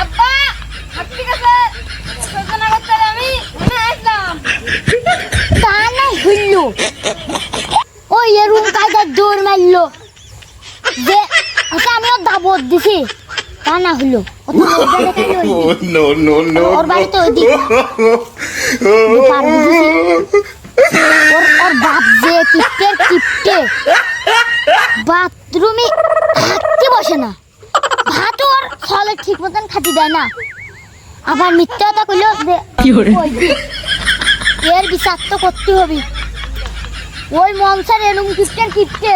আব্বা ঠিক আছে সূচনা করতে হবে আমি মনে আসলাম তা না হইল ও এরুম কায়দার দৌড় মারলো যে না ওই। Oh, ওই বাথরুমে হাঁটতে বসে না ভাত ওর ফলে ঠিক মতন খাতি দেয় না। আবার মিথ্যা কথা কইলো। এর বিচার তো করতে হবে। ওই মনসার এলুম কিপটের কিপটে।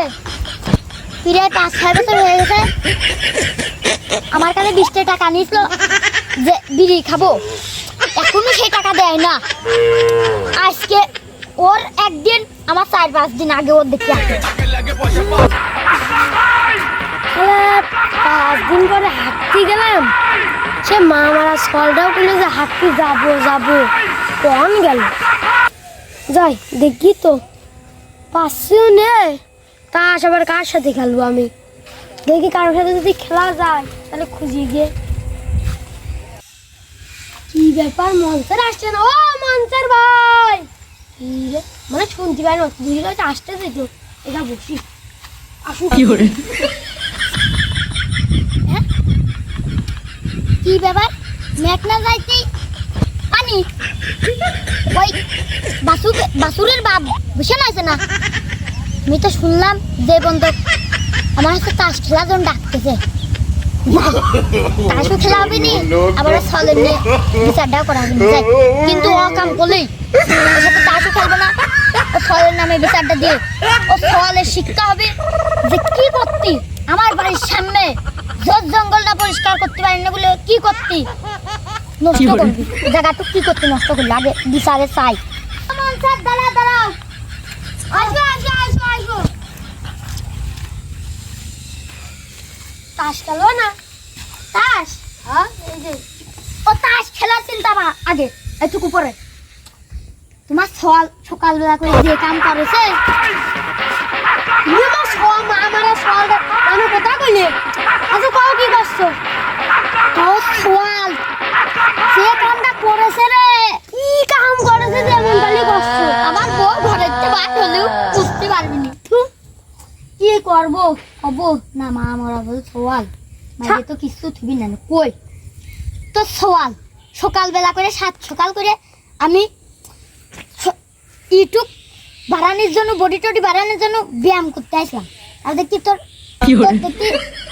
প্রায় পাঁচ ছয় বছর হয়ে গেছে। আমার কাছে বিশটা টাকা নিয়েছিল যে বিড়ি খাব। এখনও সেই টাকা দেয় না। আজকে ওর একদিন আমার চার পাঁচ দিন আগে ওর দেখতে আসে। পাঁচ দিন পরে হাঁটতে গেলাম। সে মা মারা সলটাও করল যে হাঁটতে যাব যাব। কন গেল? যাই, দেখি তো। পাশেও নেই তা আবার কার সাথে খেলব আমি? দেখি কারোর সাথে যদি খেলা যায়, তাহলে খুঁজি গিয়ে। কি ব্যাপার মঞ্চের আসছে না? ও মঞ্চের ভাই! রে? মানে শুনতে পাই না গেছে আসতে যেত এটা বসি আসুক হ্যাঁ? কি ব্যাপার? পানি? ওই বাসু বাসুরের বাপ না? আমি তো শুনলাম যে বন্ধু, আমার হাতে তাস খেলা যখন ডাকতেছে। তাসও খেলা হবে নি, আবার নিয়ে বিচারটাও করা হবে কিন্তু ও কাম করলেই তাসও খেলবে না। ও সলের নামে বিচারটা দিয়ে ও সলের শিক্ষা হবে যে কি করতি আমার বাড়ির সামনে। জঙ্গলটা পরিষ্কার করতে পারি না বলে কি করতি? নষ্ট করবি। জায়গাটুকু কি করতে নষ্ট করলি? আগে বিচারে চাই। দাঁড়া দাঁড়াও তাস খেলো না? তাস? হ্যাঁ এই যে। ও তাস খেলার চিন্তা মা আগে একটুকু পরে তোমার সকাল সকালবেলা করে যে কাম করেছে আমার না মা মরা বল সওয়াল মাঝে তো কিছু থুবি না কই তো সওয়াল সকালবেলা করে সাত সকাল করে আমি ইউটিউব বাড়ানোর জন্য বডি টডি বাড়ানোর জন্য ব্যায়াম করতে আসলাম আর দেখছি তোর তোর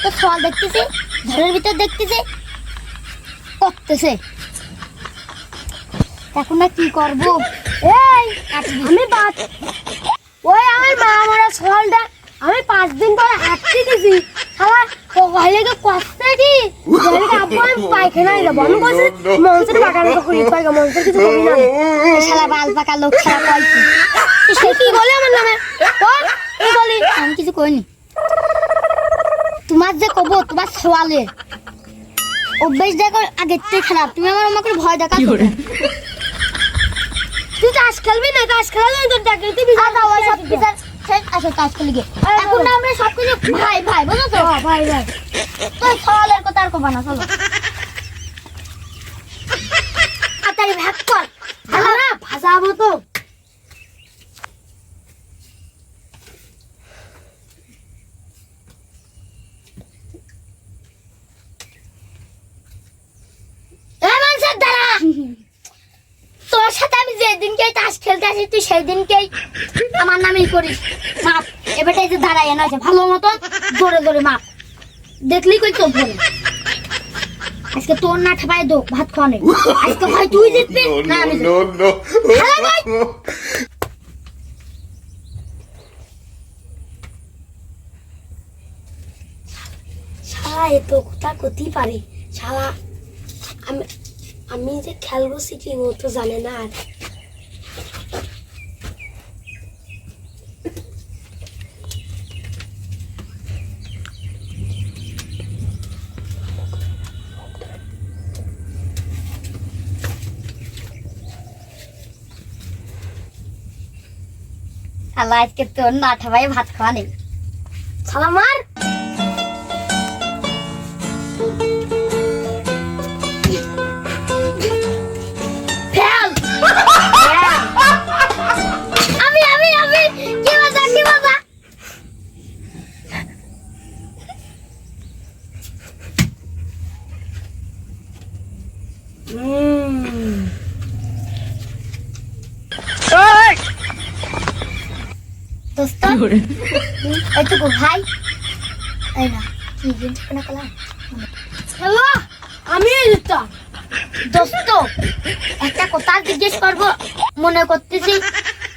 তোর সওয়াল দেখতেছি ঘরের ভিতর দেখতেছি করতেছে এখন না কি করব এই আমি বাদ ওই আমার মা মরা সকালটা আমি পাঁচ দিন পরে হাঁটতে গেছি। শালা কইলে কষ্টে কি? কইলে আব্বু আমি পায়খানায় যাব। আমি কইছি তো মঞ্চের কিছু করি না। শালা বাল পাকা লোক শালা কি? সে কি বলে আমার নামে? কি বলি? আমি কিছু কইনি। তোমার যে কব তোমার সওয়ালে অভ্যেস দেখো আগের থেকে খারাপ। তুমি আমার আমাকে ভয় কেন? তুই তাস খেলবি না তাস খেলা তোর চাকরি তুই বিচার ওই সব বিচার শেষ আসো কাজ করে গিয়ে। এখন না আমরা সবকিছু ভাই ভাই বুঝো তো? ভাই ভাই। তো সওয়ালের কথা আর কবা না চলো তাড়াতাড়ি ভাগ কর ভালো না ভাসাবো তো এ মানুষের দ্বারা তোর সাথে আমি খেলতে আসি তুই সেই দিনকেই আমার নামেই করিস। মাপ। এবারটা যে দাঁড়াই না ভালো মতন জোরে জোরে মাপ। দেখলি কই তো বলে আজকে তোর না দো ভাত আজকে হয় তুই জিতবি? না আমি. শালা এ তো কথা করতেই পারে। শালা আমি আমি যে খেলব সেটি ও তো জানে না আর। আল্লাহ আজকে তোর না ঠাপাই ভাত খাওয়া নেই। শালা মার! ফেল! আমি আমি আমি কি মজা কি মজা দোস্ত এইটুকু ভাই এই না কি জিনিস কোনা কলা হ্যালো আমি জিততাম দোস্ত একটা কথা জিজ্ঞেস করব মনে করতেছি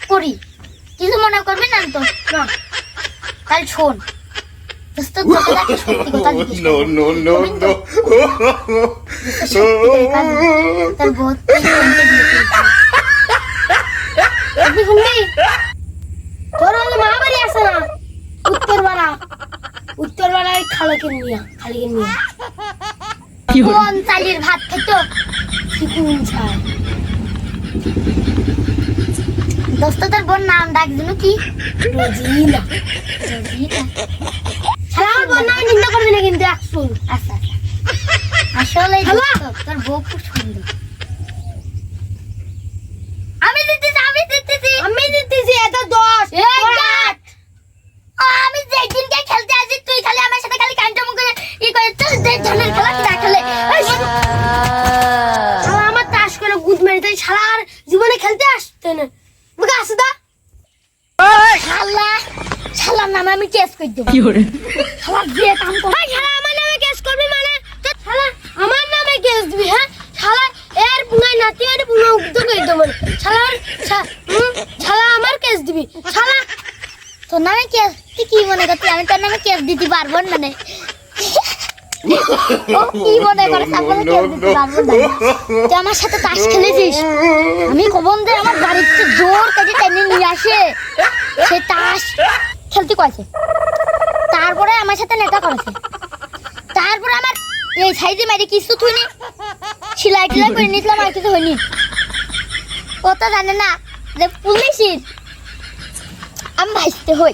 করি। কিছু মনে করবি না তো? তাহলে শোন। তোর আছে না উত্তর পাড়া উত্তর পাড়ায় খালাকে নিয়ে খালিকে নিয়ে। কোন চালির ভাত খেতো? চিকুন ছায় দোস্ত তোর বোন নাম ডাক দিনু কি? রোজিনা রোজিনা। শালা আমার বোন নামে নিন্দা করবি না কিন্তু একশন আচ্ছা আচ্ছা। আসলে তোর বউ খুব সুন্দর। আমি দিতেছি আমি দিতেছি আমি দিতেছি এটা দশ এই কাট! ও, আমি যেদিনকে খেলতে আসি তুই খালি আমার সাথে খালি কান্টা মুখে ই করে চল যে ধানের খেলা কি না খেলে এই শোন, শালা আমার তাস করে গুদ মেরে তাই শালা আর জীবনে খেলতে আসতে না। বুকে আসে দা। শালা শালার নামে আমি কেস করে দেবো। শালা যে কাম কর। শালা আমার নামে কেস করবি মানে? শালা আমার নামে কেস দিবি হ্যাঁ? শালা এর বুঙাই নাতি আর বুঙা উদ্যোগ করে দেবো শালার শালা আমার কেস দিবি। শালা তোর নামে কেস তুই কি মনে করছিস? আমি তোর নামে কেস দিতে পারব না নে ও কি মনে করে তুই আমার সাথে তাস খেলেছিস? আমি কবন দে আমার বাড়িতে জোর কাজে টেনে নিয়ে আসে। সে তাস খেলতে কয়েছে। তারপরে আমার সাথে নেতা করেছে। তারপরে আমার এই সাইডে মারি কিছু থুইনি সেলাই টেলাই করে নিয়েছিলাম আর কিছু হয়নি। ও তো জানে না যে পুলিশের। আমি ভাইতে হই।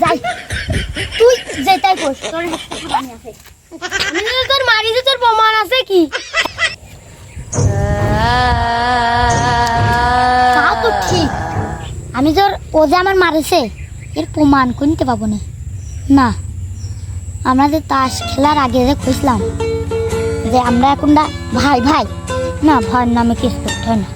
যাই। তুই কর। তোর আমি আছে। তোর তোর প্রমাণ আছে কি? আমি তোর ও যে আমার মারেছে, এর প্রমাণ করতে পাবো না? না। আমরা যে তাস খেলার আগে যে খুঁজলাম যে আমরা এখন ভাই ভাই। না ভয়ের নামে কেস করতে হয় না।